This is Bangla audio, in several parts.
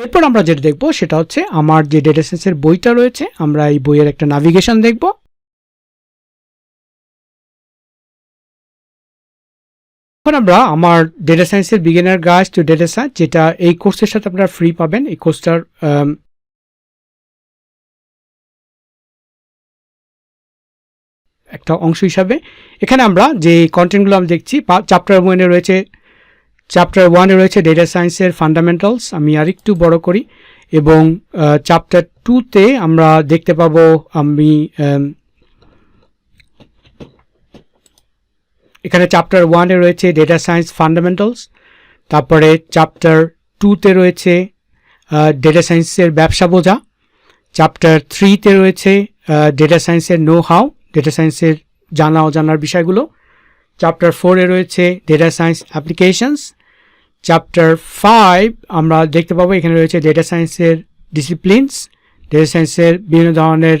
এরপর আমরা যেটা দেখব সেটা হচ্ছে আমার যে ডেটা সায়েন্সের বইটা রয়েছে, আমরা এই বইয়ের একটা নাভিগেশন দেখব। এখন আমরা আমার ডেটা সায়েন্সের beginner guide to data science যেটা এই কোর্সের সাথে আপনারা ফ্রি পাবেন, এই কোর্সটার একটা অংশ হিসাবে। এখানে আমরা যে কন্টেন্টগুলো আমরা দেখছি চ্যাপ্টার ওয়ানে রয়েছে চ্যাপ্টার ওয়ানে রয়েছে ডেটা সায়েন্সের ফান্ডামেন্টালস আমি আরেকটু বড় করি, এবং চ্যাপ্টার টুতে আমরা দেখতে পাবো, আমি এখানে চ্যাপ্টার ওয়ানে রয়েছে ডেটা সায়েন্স ফান্ডামেন্টালস তারপরে চ্যাপ্টার টুতে রয়েছে ডেটা সায়েন্সের ব্যবসা বোঝা চ্যাপ্টার থ্রিতে রয়েছে ডেটা সায়েন্সের নো হাউ ডেটা সায়েন্সের জানা অজানার বিষয়গুলো চ্যাপ্টার ফোরে রয়েছে data science applications chapter five আমরা দেখতে পাবো এখানে রয়েছে ডেটা সায়েন্সের ডিসিপ্লিনস ডেটা সায়েন্সের বিভিন্ন ধরনের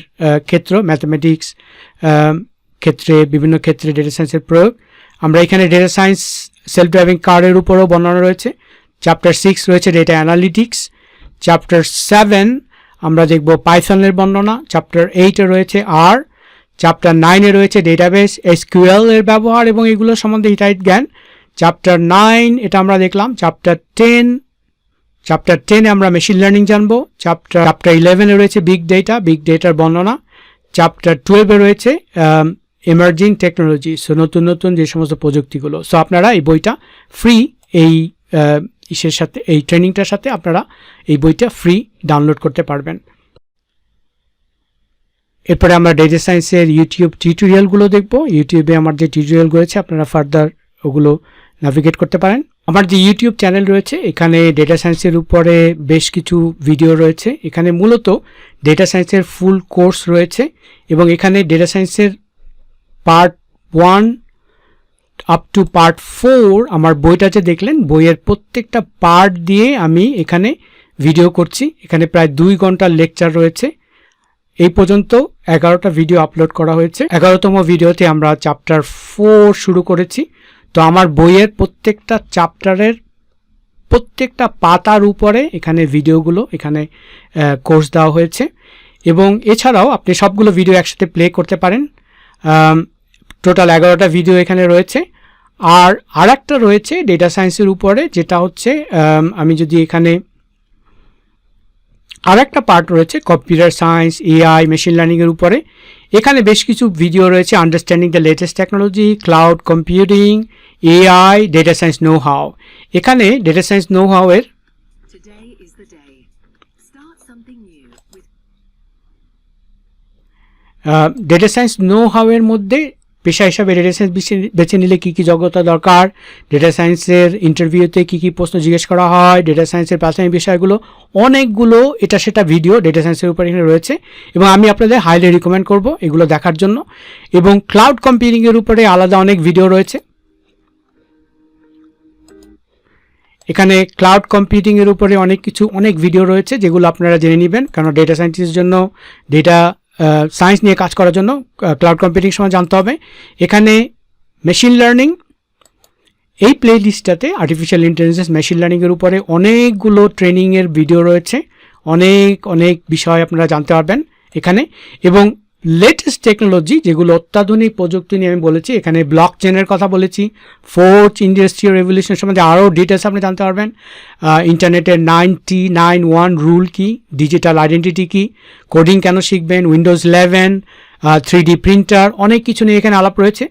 ক্ষেত্র ম্যাথমেটিক্স ক্ষেত্রে, বিভিন্ন ক্ষেত্রে ডেটা সায়েন্সের প্রয়োগ। আমরা এখানে ডেটা সায়েন্স সেলফ ড্রাইভিং কারের উপরও বর্ণনা রয়েছে। চ্যাপ্টার সিক্স রয়েছে ডেটা অ্যানালিটিক্স চ্যাপ্টার সেভেন আমরা দেখব পাইথনের বর্ণনা। চ্যাপ্টার এইটে রয়েছে আর চ্যাপ্টার নাইনে রয়েছে ডেটাবেস এসকিউএল এর ব্যবহার এবং এগুলো সম্বন্ধে হিতাহিত জ্ঞান। চ্যাপ্টার নাইন এটা আমরা দেখলাম। চ্যাপ্টার টেন চ্যাপ্টার টেনে আমরা মেশিন লার্নিং জানব। চ্যাপ্টার চ্যাপ্টার ইলেভেনে রয়েছে বিগ ডেটা বিগ ডেটার বর্ণনা। চ্যাপ্টার টুয়েলভে রয়েছে এমার্জিং টেকনোলজি সো নতুন নতুন যে সমস্ত প্রযুক্তিগুলো। সো আপনারা এই বইটা ফ্রি এই ইসের সাথে, এই ট্রেনিংটার সাথে আপনারা এই বইটা ফ্রি ডাউনলোড করতে পারবেন। এরপরে আমরা ডেটা সায়েন্সের ইউটিউব টিউটোরিয়ালগুলো দেখব। ইউটিউবে আমার যে টিউটোরিয়ালগুলো রয়েছে, আপনারা ফার্দার ওগুলো নাভিগেট করতে পারেন। আমার যে ইউটিউব চ্যানেল রয়েছে, এখানে ডেটা সায়েন্সের উপরে বেশ কিছু ভিডিও রয়েছে। এখানে মূলত ডেটা সায়েন্সের ফুল কোর্স রয়েছে এবং এখানে ডেটা সায়েন্সের part one up to part four আমার বইটা যে দেখলেন, বইয়ের প্রত্যেকটা পার্ট দিয়ে আমি এখানে ভিডিও করছি। এখানে প্রায় দুই ঘণ্টার লেকচার রয়েছে। এই পর্যন্ত এগারোটা ভিডিও আপলোড করা হয়েছে। এগারোতম ভিডিওতে আমরা চ্যাপ্টার ফোর শুরু করেছি। তো আমার বইয়ের প্রত্যেকটা চ্যাপ্টারের প্রত্যেকটা পাতার উপরে এখানে ভিডিওগুলো এখানে কোর্স দেওয়া হয়েছে। এবং এছাড়াও আপনি সবগুলো ভিডিও একসাথে প্লে করতে পারেন। টোটাল এগারোটা ভিডিও এখানে রয়েছে। আর আরেকটা রয়েছে ডেটা সায়েন্সের উপরে, যেটা হচ্ছে, আমি যদি এখানে আর একটা পার্ট রয়েছে কম্পিউটার সায়েন্স এআই মেশিন লার্নিংয়ের উপরে। এখানে বেশ কিছু ভিডিও রয়েছে understanding the latest technology cloud computing AI data science know how এখানে ডেটা সায়েন্স নো হাওয়ের ডেটা সায়েন্স নো হাওয়ের এর মধ্যে পেশা হিসাবে ডেটা সায়েন্স বেছে নিলে কী কী যোগ্যতা দরকার? ডেটা সায়েন্সের ইন্টারভিউতে কী কী প্রশ্ন জিজ্ঞেস করা হয়? ডেটা সায়েন্সের প্রাথমিক বিষয়গুলো, অনেকগুলো এটা সেটা ভিডিও ডেটা সায়েন্সের উপর এখানে রয়েছে। এবং আমি আপনাদের হাইলি রিকমেন্ড করব এগুলো দেখার জন্য। এবং ক্লাউড কম্পিউটিংয়ের উপরে আলাদা অনেক ভিডিও রয়েছে। এখানে ক্লাউড কম্পিউটিংয়ের উপরে অনেক কিছু, অনেক ভিডিও রয়েছে যেগুলো আপনারা জেনে নেবেন। কারণ ডেটা সায়েন্টিস্টের জন্য ডেটা সায়েন্স নিয়ে কাজ করার জন্য ক্লাউড কম্পিউটিং সময় জানতে হবে। এখানে মেশিন লার্নিং এই প্লে লিস্টটাতে আর্টিফিশিয়াল ইন্টেলিজেন্স মেশিন লার্নিংয়ের উপরে অনেকগুলো ট্রেনিংয়ের ভিডিও রয়েছে। অনেক অনেক বিষয় আপনারা জানতে পারবেন এখানে। এবং লেটেস্ট টেকনোলজি যেগুলো অত্যাধুনিক প্রযুক্তি নিয়ে আমি বলেছি, এখানে ব্লক চেনের কথা বলেছি ফোর্থ ইন্ডাস্ট্রিয়াল রেভলিউশন সম্বন্ধে আরও ডিটেলস আপনি জানতে পারবেন ইন্টারনেটের নাইনটি নাইন ওয়ান রুল কি ডিজিটাল আইডেন্টিটি কী কোডিং কেন শিখবেন Windows eleven three D printer অনেক কিছু নিয়ে এখানে আলাপ রয়েছে।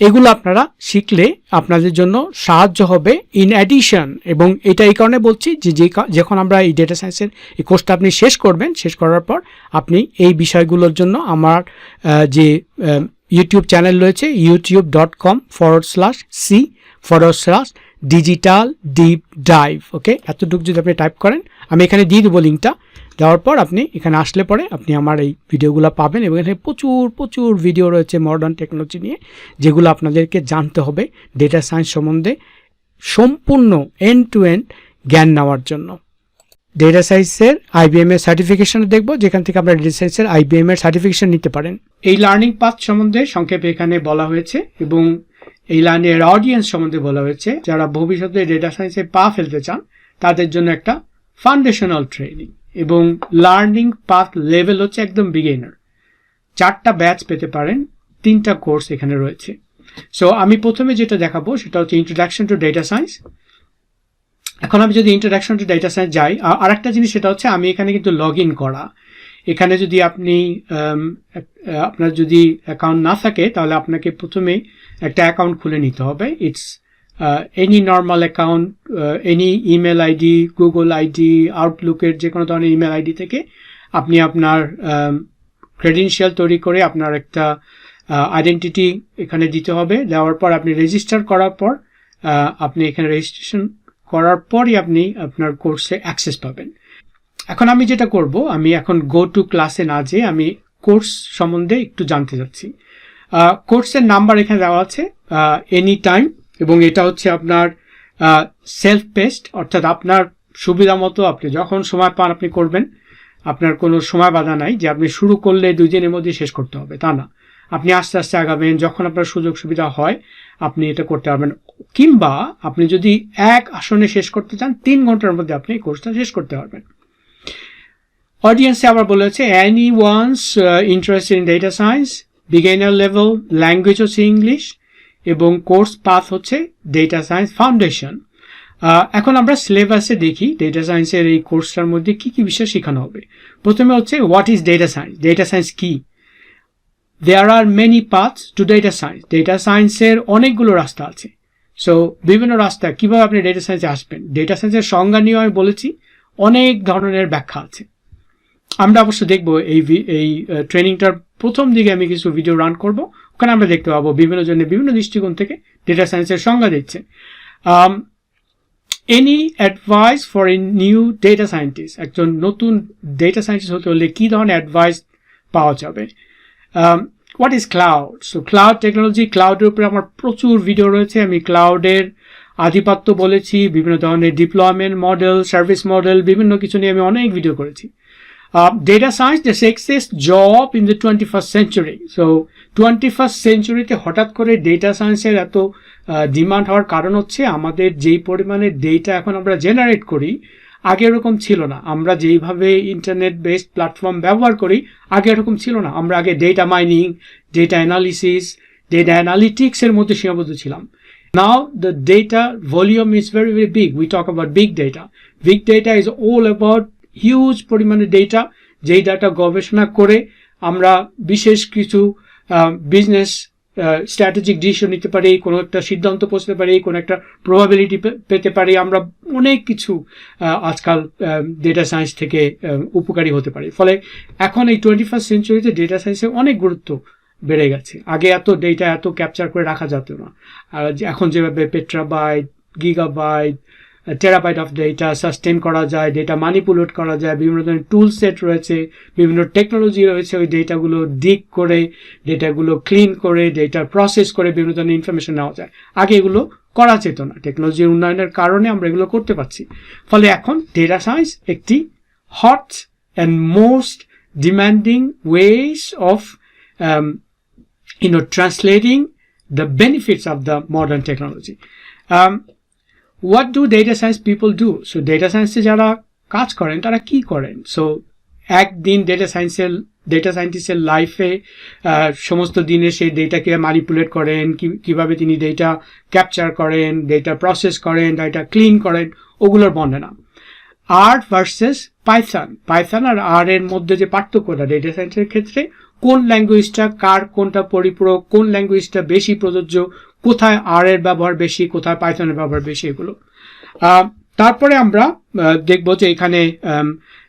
এগুলো আপনারা শিখলে আপনাদের জন্য সাহায্য হবে ইন অ্যাডিশন এবং এটা এই কারণে বলছি যে যে যখন আমরা এই ডেটা সায়েন্সের এই কোর্সটা আপনি শেষ করবেন, শেষ করার পর আপনি এই বিষয়গুলোর জন্য আমার যে ইউটিউব চ্যানেল রয়েছে YouTube dot com forward slash C forward slash digital deep dive okay এতটুকু যদি আপনি টাইপ করেন, আমি এখানে দিয়ে দেবো লিঙ্কটা দেওয়ার পর আপনি এখানে আসলে পরে আপনি আমার এই ভিডিওগুলো পাবেন এবং এখানে প্রচুর প্রচুর ভিডিও রয়েছে মডার্ন টেকনোলজি নিয়ে, যেগুলো আপনাদেরকে জানতে হবে ডেটা সায়েন্স সম্বন্ধে সম্পূর্ণ এন্ড টু এন্ড জ্ঞান নেওয়ার জন্য। ডেটা সায়েন্সের আইবিএম এর সার্টিফিকেশন দেখব, যেখান থেকে আপনারা ডেটা সায়েন্সের আইবিএম এর সার্টিফিকেশন নিতে পারেন। এই লার্নিং পাথ সম্বন্ধে সংক্ষেপে এখানে বলা হয়েছে এবং এই লার্নের অডিয়েন্স সম্বন্ধে বলা হয়েছে। যারা ভবিষ্যতে ডেটা সায়েন্সে পা ফেলতে চান, তাদের জন্য একটা ফাউন্ডেশনাল ট্রেনিং এবং লার্নিং পাথ লেভেল হচ্ছে একদম বিগিনার চারটা ব্যাচ পেতে পারেন, তিনটা কোর্স এখানে রয়েছে। সো আমি প্রথমে যেটা দেখাবো সেটা হচ্ছে ইন্ট্রোডাকশন টু ডেটা সায়েন্স এখন আমি যদি ইন্ট্রোডাকশন টু ডেটা সায়েন্স যাই, আ- আরেকটা জিনিস সেটা হচ্ছে আমি এখানে কিন্তু লগ ইন করা। এখানে যদি আপনি আপনার যদি অ্যাকাউন্ট না থাকে, তাহলে আপনাকে প্রথমে একটা অ্যাকাউন্ট খুলে নিতে হবে। It's any normal account any email ID Google ID আউটলুকের যে কোনো ধরনের ইমেল আইডি থেকে আপনি আপনার ক্রেডেনশিয়াল তৈরি করে আপনার একটা আইডেন্টিটি এখানে দিতে হবে। দেওয়ার পর আপনি রেজিস্টার করার পর আপনি এখানে রেজিস্ট্রেশন করার পরই আপনি আপনার কোর্সে অ্যাক্সেস পাবেন। এখন আমি যেটা করব, আমি এখন গো টু ক্লাসে না যেয়ে আমি কোর্স সম্বন্ধে একটু জানতে চাচ্ছি কোর্সের নাম্বার এখানে দেওয়া আছে এনি টাইম এবং এটা হচ্ছে আপনার সেলফ পেস্ট অর্থাৎ আপনার সুবিধা মতো আপনি যখন সময় পান আপনি করবেন। আপনার কোনো সময় বাধা নাই যে আপনি শুরু করলে দুই দিনের মধ্যে শেষ করতে হবে, তা না। আপনি আস্তে আস্তে আগাবেন, যখন আপনার সুযোগ সুবিধা হয়, আপনি এটা করতে পারবেন। কিংবা আপনি যদি এক আসনে শেষ করতে চান, তিন ঘণ্টার মধ্যে আপনি এই কোর্সটা শেষ করতে পারবেন। অডিয়েন্সে আবার বলেছে any one's interest in data science beginner level language হচ্ছে ইংলিশ এবং কোর্স পাথ হচ্ছে ডেটা সায়েন্স ফাউন্ডেশন এখন আমরা সিলেবাসে দেখি ডেটা সায়েন্সের এই কোর্সটার মধ্যে কি কি বিষয় শেখানো হবে। প্রথমে হচ্ছে what is data science data science কি? There are many paths to data science data সায়েন্সের অনেকগুলো রাস্তা আছে। সো বিভিন্ন রাস্তা, কীভাবে আপনি ডেটা সায়েন্সে আসবেন? ডেটা সায়েন্সের সংজ্ঞা নিয়েও আমি বলেছি, অনেক ধরনের ব্যাখ্যা আছে। আমরা অবশ্য দেখব এই এই ট্রেনিংটার প্রথম দিকে আমি কিছু ভিডিও রান করব। ওখানে আমরা দেখতে পাবো বিভিন্ন জনের বিভিন্ন দৃষ্টিকোণ থেকে ডেটা সায়েন্সের সংজ্ঞা দিচ্ছে। Any advice for a new data scientist একজন নতুন ডেটা সায়েন্টিস্ট হতে হলে কী ধরনের অ্যাডভাইস পাওয়া যাবে? What is cloud so cloud technology ক্লাউডের উপরে আমার প্রচুর ভিডিও রয়েছে। আমি ক্লাউডের আধিপত্য বলেছি, বিভিন্ন ধরনের ডিপ্লয়মেন্ট মডেল সার্ভিস মডেল বিভিন্ন কিছু নিয়ে আমি অনেক ভিডিও করেছি। Data science the sexiest job in the twenty first century so twenty first সেঞ্চুরিতে হঠাৎ করে ডেটা সায়েন্সের এত ডিমান্ড হওয়ার কারণ হচ্ছে আমাদের যেই পরিমাণে ডেটা এখন আমরা জেনারেট করি আগে এরকম ছিল না আমরা যেইভাবে ইন্টারনেট বেসড প্ল্যাটফর্ম ব্যবহার করি আগে এরকম ছিল না আমরা আগে data mining data analysis data অ্যানালিটিক্সের মধ্যে সীমাবদ্ধ ছিলাম Now the data volume is very, very big. We talk about big data. Big data is all about huge পরিমাণে ডেটা যেই ডাটা গবেষণা করে আমরা বিশেষ কিছু বিজনেস স্ট্র্যাটেজিক ডিসিশন নিতে পারি, কোনো একটা সিদ্ধান্ত পৌঁছতে পারি, কোনো একটা প্রবাবিলিটি পেতে পারি, আমরা অনেক কিছু আজকাল ডেটা সায়েন্স থেকে উপকারী হতে পারি। ফলে এখন এই টোয়েন্টি ফার্স্ট সেঞ্চুরিতে ডেটা সায়েন্সের অনেক গুরুত্ব বেড়ে গেছে। আগে এত ডেটা এত ক্যাপচার করে রাখা যেত না। আর এখন যেভাবে petabyte gigabyte terabyte of data sustain করা যায় ডেটা মানিপুলেট করা যায় বিভিন্ন ধরনের টুল সেট রয়েছে বিভিন্ন টেকনোলজি রয়েছে ওই ডেটাগুলো ডিক করে ডেটাগুলো ক্লিন করে ডেটা প্রসেস করে বিভিন্ন ধরনের ইনফরমেশন নেওয়া যায়। আগে এগুলো করা যেত না। টেকনোলজির উন্নয়নের কারণে আমরা এগুলো করতে পারছি। ফলে এখন ডেটা সায়েন্স একটি hot and most demanding ways of translating the benefits of the modern technology. Um, what do data science people do so data সায়েন্সে যারা কাজ করেন, তারা কি করেন? সো একদিন ডেটা সায়েন্সের ডেটা সায়েন্টিস্টের লাইফে সমস্ত দিনে সেই ডেটাকে ম্যানিপুলেট করেন কীভাবে তিনি ডেটা ক্যাপচার করেন ডেটা প্রসেস করেন ডেটা ক্লিন করেন, ওগুলোর বর্ণনা। আর ভার্সেস পাইথন পাইথন আর আর এর মধ্যে যে পার্থক্যটা ডেটা সায়েন্সের ক্ষেত্রে, কোন ল্যাঙ্গুয়েজটা কার কোনটা পরিপূরক, কোন ল্যাঙ্গুয়েজটা বেশি প্রযোজ্য কোথায় আর এর ব্যবহার বেশি, কোথায় পাইথনের ব্যবহার বেশি এগুলো। তারপরে আমরা দেখব যে এখানে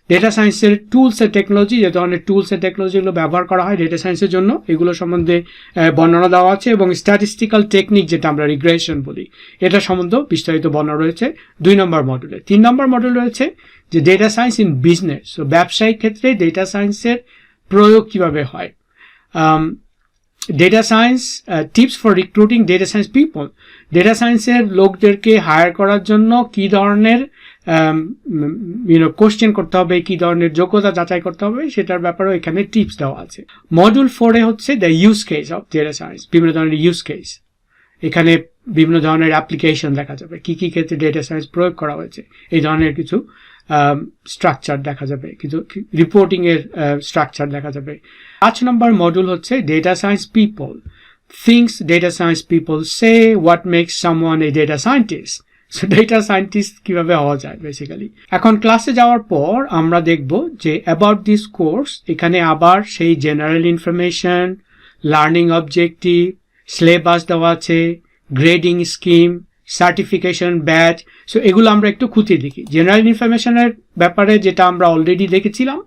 ডেটা সায়েন্সের টুলস এন্ড টেকনোলজি যে ধরনের টুলস এন্ড টেকনোলজিগুলো ব্যবহার করা হয় ডেটা সায়েন্সের জন্য, এগুলো সম্বন্ধে বর্ণনা দেওয়া আছে এবং স্ট্যাটিস্টিক্যাল টেকনিক যেটা আমরা রিগ্রেশন বলি, এটা সম্বন্ধেও বিস্তারিত বর্ণনা রয়েছে দুই নম্বর মডেলে তিন নম্বর মডেল রয়েছে যে ডেটা সায়েন্স ইন বিজনেস ব্যবসায়িক ক্ষেত্রে ডেটা সায়েন্সের প্রয়োগ কীভাবে হয়? Data science tips for recruiting data science people data সায়েন্সের লোকদেরকে হায়ার করার জন্য কি ধরনের ইউনো কোশ্চেন করতে হবে, কি ধরনের যোগ্যতা যাচাই করতে হবে, সেটার ব্যাপারেও এখানে টিপস দেওয়া আছে। মডিউল ফোরে হচ্ছে the use case of data science বিভিন্ন ধরনের ইউজ কেস এখানে বিভিন্ন ধরনের অ্যাপ্লিকেশন দেখা যাবে, কি কি ক্ষেত্রে ডেটা সায়েন্স প্রয়োগ করা হয়েছে, এই ধরনের কিছু। স্ট্রাকচার দেখা যাবে কিছু রিপোর্টিং এর স্ট্রাকচার দেখা যাবে। পাঁচ নম্বর মডিউল হচ্ছে data science people things data science people say what makes someone a data scientist so data scientist কীভাবে হওয়া যায় বেসিক্যালি এখন ক্লাসে যাওয়ার পর আমরা দেখব যে অ্যাবাউট দিস কোর্স এখানে আবার সেই general information learning objective syllabus দেওয়া আছে grading scheme certification badge so এগুলো আমরা একটু খুঁটিয়ে দেখি। জেনারেল ইনফরমেশনের ব্যাপারে যেটা আমরা অলরেডি দেখেছিলাম